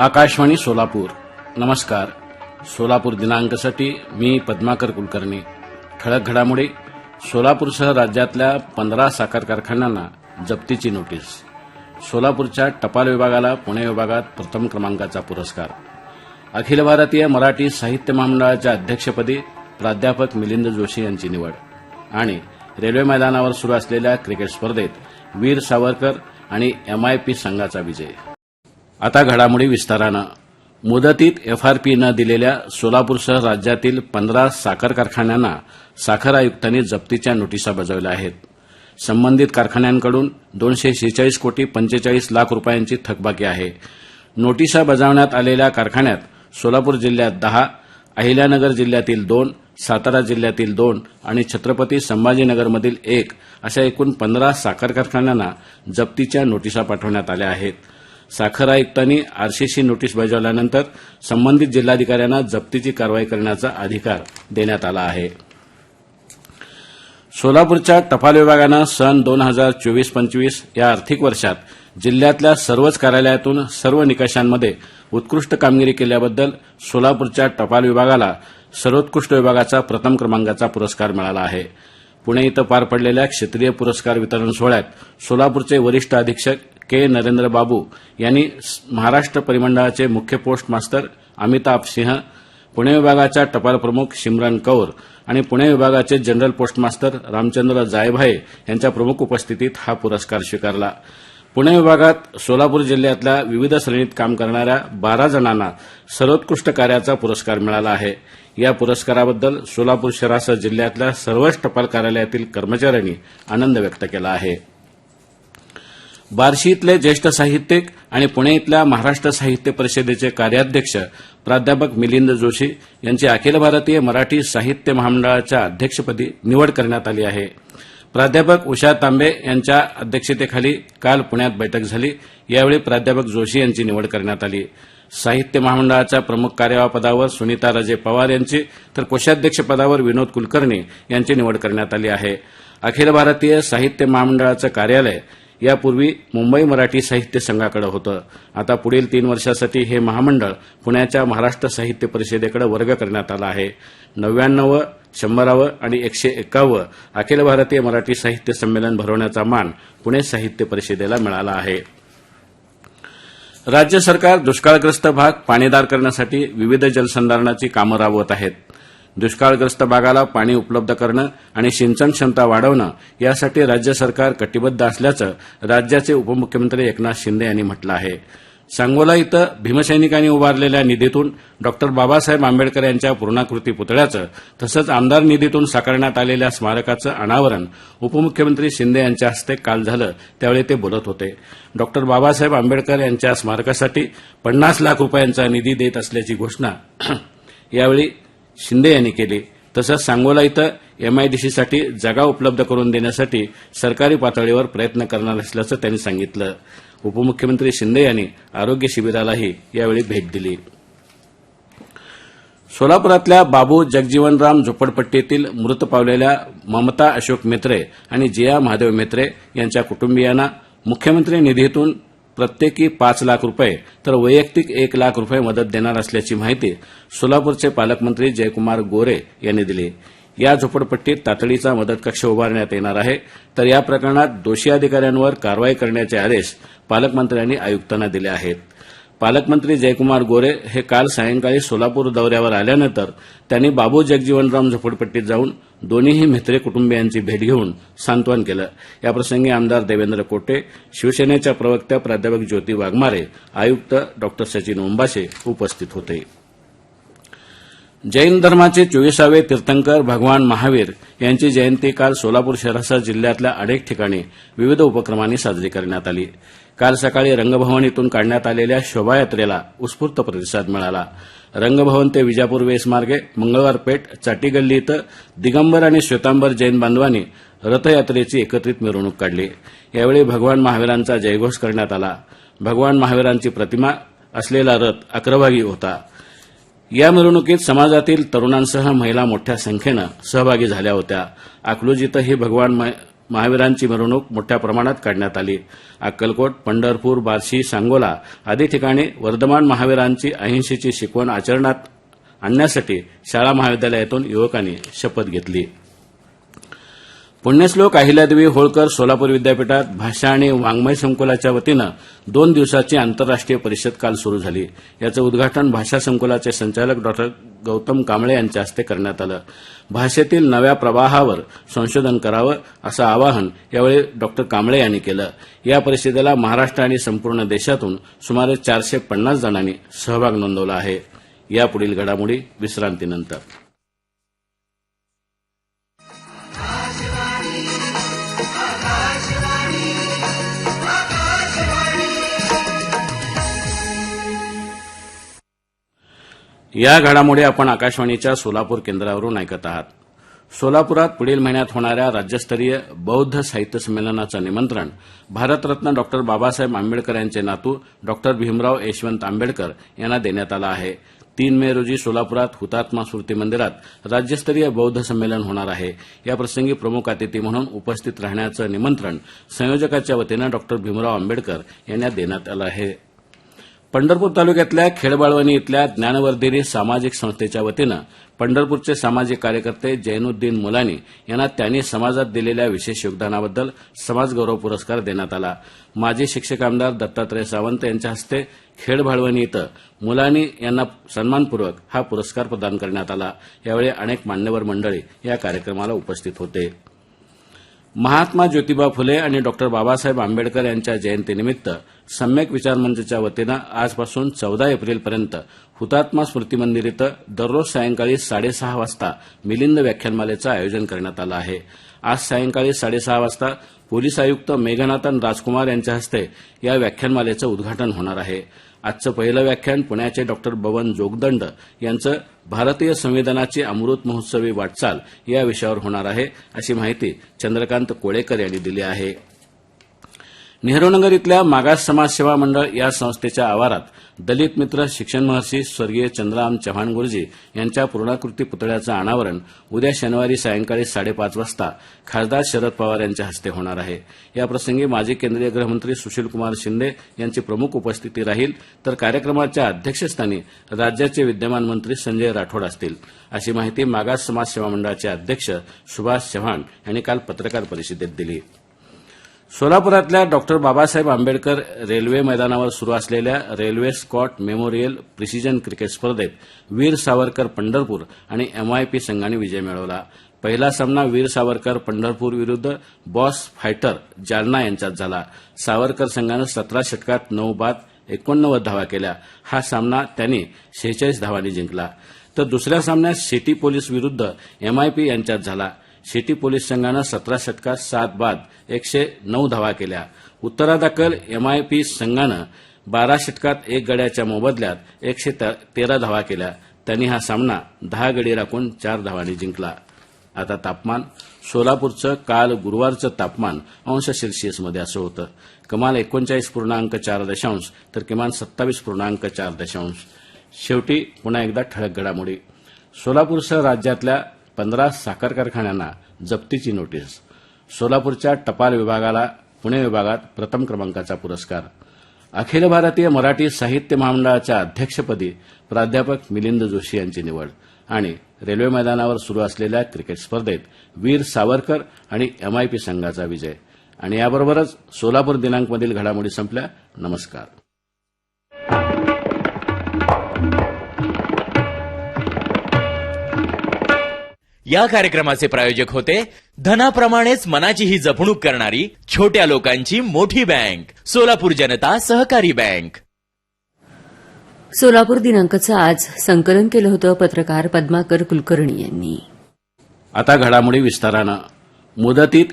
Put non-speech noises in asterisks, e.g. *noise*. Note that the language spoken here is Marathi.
आकाशवाणी सोलापूर. नमस्कार. सोलापूर दिनांकसाठी मी पद्माकर कुलकर्णी. ठळक घडामोडी. सोलापूरसह राज्यातल्या पंधरा साखर कारखान्यांना जप्तीची नोटीस. सोलापूरच्या टपाल विभागाला पुणे विभागात प्रथम क्रमांकाचा पुरस्कार. अखिल भारतीय मराठी साहित्य महामंडळाच्या अध्यक्षपदी प्राध्यापक मिलिंद जोशी यांची निवड आणि रेल्वे मैदानावर सुरू असलेल्या क्रिकेट स्पर्धेत वीर सावरकर आणि एमआयपी संघाचा विजय. आता घडामोडी विस्तारानं. मुदतीत एफआरपी न दिलेल्या सोलापूरसह राज्यातील पंधरा साखर कारखान्यांना साखर आयुक्तांनी जप्तीच्या नोटिसा बजावल्या आहेत. संबंधित कारखान्यांकडून दोनशे शेहेचाळीस कोटी पंचेचाळीस लाख रुपयांची थकबाकी आहे. नोटिसा बजावण्यात आलेल्या कारखान्यात सोलापूर जिल्ह्यात दहा अहिल्यानगर जिल्ह्यातील दोन सातारा जिल्ह्यातील दोन आणि छत्रपती संभाजीनगरमधील एक अशा एकूण पंधरा साखर कारखान्यांना जप्तीच्या नोटिसा पाठवण्यात आल्या आहेत. साखर आयुक्तांनी आरसीसी नोटीस बजावल्यानंतर संबंधित जिल्हाधिकाऱ्यांना जप्तीची कारवाई करण्याचा अधिकार देण्यात आला आहे. सोलापूरच्या टपाल विभागानं सन दोन हजार चोवीस पंचवीस या आर्थिक वर्षात जिल्ह्यातल्या सर्वच कार्यालयातून सर्व निकषांमध्ये उत्कृष्ट कामगिरी केल्याबद्दल सोलापूरच्या टपाल विभागाला सर्वोत्कृष्ट विभागाचा प्रथम क्रमांकाचा पुरस्कार मिळाला आहे. पुणे इथं पार पडलेल्या क्षेत्रीय पुरस्कार वितरण सोहळ्यात सोलापूरचे वरिष्ठ अधीक्षक के नरेंद्र बाबू यांनी महाराष्ट्र परिमंडळाचे मुख्य पोस्ट मास्तर अमिताभ सिंह पुणे विभागाच्या टपाल प्रमुख शिमरन कौर आणि पुणे विभागाचे जनरल पोस्टमास्तर रामचंद्र जायभाये यांच्या प्रमुख उपस्थितीत हा पुरस्कार स्वीकारला. पुणे विभागात सोलापूर जिल्ह्यातल्या विविध श्रेणीत काम करणाऱ्या बारा जणांना सर्वोत्कृष्ट कार्याचा पुरस्कार मिळाला आहे. या पुरस्काराबद्दल सोलापूर शहरासह जिल्ह्यातल्या सर्वच टपाल कार्यालयातील कर्मचाऱ्यांनी आनंद व्यक्त केला आहे. बार्शी इथले ज्येष्ठ साहित्यिक आणि पुणे इथल्या महाराष्ट्र साहित्य परिषदेचे कार्याध्यक्ष प्राध्यापक मिलिंद जोशी यांची अखिल भारतीय मराठी साहित्य महामंडळाच्या अध्यक्षपदी निवड करण्यात आली आहे. प्राध्यापक उषा तांबे यांच्या अध्यक्षतेखाली काल पुण्यात बैठक झाली. यावेळी प्राध्यापक जोशी यांची निवड करण्यात आली. साहित्य महामंडळाच्या प्रमुख कार्यवाह सुनीता राजे पवार यांची तर कोषाध्यक्षपदावर विनोद कुलकर्णी यांची निवड करण्यात आली आहे. अखिल भारतीय साहित्य महामंडळाचं कार्यालय यापूर्वी मुंबई मराठी साहित्य संघाकडे होतं. आता पुढील तीन वर्षासाठी हे महामंडळ पुण्याच्या महाराष्ट्र साहित्य परिषदेकडे वर्ग करण्यात आला आहे. नव्याण्णवं शंभरावं आणि एकशे एकावं अखिल भारतीय मराठी साहित्य संमेलन भरवण्याचा मान पुणे साहित्य परिषदेला मिळाला आहे. राज्य सरकार दुष्काळग्रस्त भाग पाणीदार करण्यासाठी विविध जलसंधारणाची कामं राबवत आहेत. दुष्काळग्रस्त भागाला पाणी उपलब्ध करणं आणि सिंचन क्षमता वाढवणं यासाठी राज्य सरकार कटिबद्ध असल्याचं राज्याचे उपमुख्यमंत्री एकनाथ शिंदे यांनी म्हटलं आहे. सांगोला इथं भीमसैनिकांनी उभारलेल्या निधीतून डॉक्टर बाबासाहेब आंबेडकर यांच्या पूर्णाकृती पुतळ्याचं तसंच आमदार निधीतून साकारण्यात आलेल्या स्मारकाचं अनावरण उपमुख्यमंत्री शिंदे यांच्या हस्ते काल झालं त्यावेळी ते बोलत होते. डॉक्टर बाबासाहेब आंबेडकर यांच्या स्मारकासाठी पन्नास लाख रुपयांचा निधी देत असल्याची घोषणा *clears throat* यावेळी शिंदे यांनी केली. तसंच सांगोला इथं एमआयडीसीसाठी जागा उपलब्ध करून देण्यासाठी सरकारी पातळीवर प्रयत्न करणार असल्याचं त्यांनी सांगितलं. उपमुख्यमंत्री शिंदे यांनी आरोग्य शिबिरालाही यावेळी भेट दिली. सोलापुरातल्या बाबू जगजीवनराम झोपडपट्टीतील मृत पावलेल्या ममता अशोक मेत्रे आणि जिया महादेव मेत्रे यांच्या कुटुंबियांना मुख्यमंत्री निधीतून प्रत्येकी पाच लाख रुपये तर वैयक्तिक एक लाख रुपये मदत देणार असल्याची माहिती सोलापूरचे पालकमंत्री जयकुमार गोरे यांनी दिली. या झोपडपट्टीत तातडीचा मदत कक्ष उभारण्यात येणार आहे. तर या प्रकरणात दोषी अधिकाऱ्यांवर कारवाई करण्याचे आदेश पालकमंत्र्यांनी आयुक्तांना दिले आहेत. पालकमंत्री जयकुमार गोरे हे काल सायंकाळी सोलापूर दौऱ्यावर आल्यानंतर त्यांनी बाबू जगजीवनराम झोपडपट्टीत जाऊन दोन्हीही म्हेत्रे कुटुंबियांची भेट घेऊन सांत्वन केलं. याप्रसंगी आमदार देवेंद्र कोटे शिवसेनेच्या प्रवक्त्या प्राध्यापक ज्योती वाघमारे आयुक्त डॉक्टर सचिन ओंबासे उपस्थित होते. जैन धर्माचे चोवीसावे तीर्थंकर भगवान महावीर यांची जयंती काल सोलापूर शहरासह जिल्ह्यातल्या अनेक ठिकाणी विविध उपक्रमांनी साजरी करण्यात आली. काल सकाळी रंगभवन इथून काढण्यात आलेल्या शोभायात्रेला उत्स्फूर्त प्रतिसाद मिळाला. रंगभवन ते विजापूर वेसमार्गे मंगळवार पेठ चाटीगल्ली इथं दिगंबर आणि श्वेतांबर जैन बांधवांनी रथयात्रेची एकत्रित मिरवणूक काढली. यावेळी भगवान महावीरांचा जयघोष करण्यात आला. भगवान महावीरांची प्रतिमा असलेला रथ अक्रभागी होता. या मिरवणुकीत समाजातील तरुणांसह महिला मोठ्या संख्येनं सहभागी झाल्या होत्या. अकलूज इथंही भगवान महावीरांची मिरवणूक मोठ्या प्रमाणात काढण्यात आली. अक्कलकोट पंढरपूर बार्शी सांगोला आदी ठिकाणी वर्धमान महावीरांची अहिंसेची शिकवण आचरणात आणण्यासाठी शाळा महाविद्यालयातून युवकांनी शपथ घेतली. पुण्यश्लोक अहिल्यादेवी होळकर सोलापूर विद्यापीठात भाषा आणि वाङ्मय संकुलाच्या वतीनं दोन दिवसाची आंतरराष्ट्रीय परिषद काल सुरू झाली. याचं उद्घाटन भाषा संकुलाचे संचालक डॉक्टर गौतम कांबळे यांच्या हस्ते करण्यात आलं. भाषेतील नव्या प्रवाहावर संशोधन करावं असं आवाहन यावेळी डॉक्टर कांबळे यांनी केलं. या परिषदेला महाराष्ट्र आणि संपूर्ण देशातून सुमारे चारशे पन्नास जणांनी सहभाग नोंदवला आहे. यापुढील घडामोडी विश्रांतीनंतर. या घडामोडी आपण आकाशवाणीच्या सोलापूर केंद्रावरून ऐकत आहात. सोलापुरात पुढील महिन्यात होणाऱ्या राज्यस्तरीय बौद्ध साहित्य संमेलनाचं निमंत्रण भारतरत्न डॉक्टर बाबासाहेब आंबेडकर यांचे नातू डॉक्टर भीमराव यशवंत आंबेडकर यांना देण्यात आलं आहे. तीन मे रोजी सोलापुरात हुतात्मा स्मृती मंदिरात राज्यस्तरीय बौद्ध संमेलन होणार आहे. या प्रसंगी प्रमुख अतिथी म्हणून उपस्थित राहण्याचं निमंत्रण संयोजकाच्या वतीनं डॉक्टर भीमराव आंबेडकर यांना देण्यात आलं आहे. पंढरपूर तालुक्यातल्या खेडबाळवणी इथल्या ज्ञानवर्धिनी सामाजिक संस्थेच्या वतीनं पंढरपूरचे सामाजिक कार्यकर्ते जैनुद्दीन मुलानी यांना त्यांनी समाजात दिलेल्या विशेष योगदानाबद्दल समाजगौरव पुरस्कार देण्यात आला. माजी शिक्षक आमदार दत्तात्रय सावंत यांच्या हस्ते खेडबाळवणी इथं मुलानी यांना सन्मानपूर्वक हा पुरस्कार प्रदान करण्यात आला. यावेळी अनेक मान्यवर मंडळी या कार्यक्रमाला उपस्थित होते. महात्मा ज्योतिबा फुले आणि डॉक्टर बाबासाहेब आंबेडकर यांच्या जयंतीनिमित्त सम्यक विचार मंचच्या वतीनं आजपासून चौदा एप्रिलपर्यंत हुतात्मा स्मृती मंदिर इथं दररोज सायंकाळी साडेसहा वाजता मिलिंद व्याख्यानमालेचं आयोजन करण्यात आलं आहे. आज सायंकाळी साडेसहा वाजता पोलीस आयुक्त मेघनाथन राजकुमार यांच्या हस्ते या व्याख्यानमालेचं उद्घाटन होणार आहे. आजचं पहिलं व्याख्यान पुण्याचे डॉक्टर बवन जोगदंड यांचं भारतीय संविधानाची अमृत महोत्सवी वाटचाल या विषयावर होणार आहे अशी माहिती चंद्रकांत कोळेकर यांनी दिली आहे. नेहरूनगर इथल्या मागास समाज सेवा मंडळ या संस्थेच्या आवारात दलित मित्र शिक्षण महर्षी स्वर्गीय चंद्राम चव्हाण गुरुजी यांच्या पूर्णाकृती पुतळ्याचं अनावरण उद्या शनिवारी सायंकाळी साडेपाच वाजता खासदार शरद पवार यांच्या हस्ते होणार आहे. याप्रसंगी माजी केंद्रीय गृहमंत्री सुशीलकुमार शिंदे यांची प्रमुख उपस्थिती राहील तर कार्यक्रमाच्या अध्यक्षस्थानी राज्याचे विद्यमान मंत्री संजय राठोड असतील. अशी माहिती मागास समाज सेवा मंडळाचे अध्यक्ष सुभाष चव्हाण यांनी काल पत्रकार परिषदेत दिली. सोलापुरातल्या डॉक्टर बाबासाहेब आंबेडकर रेल्वे मैदानावर सुरू असलेल्या railway Scott memorial precision cricket स्पर्धेत वीर सावरकर पंढरपूर आणि एमआयपी संघाने विजय मिळवला. पहिला सामना वीर सावरकर पंढरपूर विरुद्ध बॉस फायटर जालना यांच्यात झाला. सावरकर संघानं सतरा षटकात नऊ बाद एकोणनव्वद धावा केल्या. हा सामना त्यांनी शेहेचाळीस धावांनी जिंकला. तर दुसऱ्या सामन्यात सिटी पोलीस विरुद्ध एमआयपी यांच्यात झाला. शेटी पोलीस संघानं सतरा षटकात सात बाद एकशे नऊ धावा केल्या. उत्तरादाखल एमआयपी संघानं बारा षटकात एक गड्याच्या मोबदल्यात एकशे तेरा धावा केल्या. त्यांनी हा सामना दहा गडी राखून चार धावांनी जिंकला. आता तापमान सोलापूरचं काल गुरुवारचं तापमान अंश सेल्सिअसमध्ये असं होतं. कमाल एकोणचाळीस पूर्णांक चार दशांश तर किमान सत्तावीस पूर्णांक चार दशांश. शेवटी पुन्हा एकदा ठळक घडामोडी. सोलापूरसह राज्यातल्या पंधरा साखर कारखान्यांना जप्तीची नोटीस. सोलापूरच्या टपाल विभागाला पुणे विभागात प्रथम क्रमांकाचा पुरस्कार. अखिल भारतीय मराठी साहित्य महामंडळाच्या अध्यक्षपदी प्राध्यापक मिलिंद जोशी यांची निवड आणि रेल्वे मैदानावर सुरू असलेल्या क्रिकेट स्पर्धेत वीर सावरकर आणि एमआयपी संघाचा विजय. आणि याबरोबरच सोलापूर दिनांकमधील घडामोडी संपल्या. नमस्कार. या कार्यक्रमाचे प्रायोजक होते धनाप्रमाणेच मनाची ही जपणूक करणारी छोट्या लोकांची मोठी बँक सोलापूर जनता सहकारी बँक. सोलापूर दिनांकाचं आज संकलन केलं होतं पत्रकार पद्माकर कुलकर्णी यांनी. आता घडामोडी विस्तारानं. मुदतीत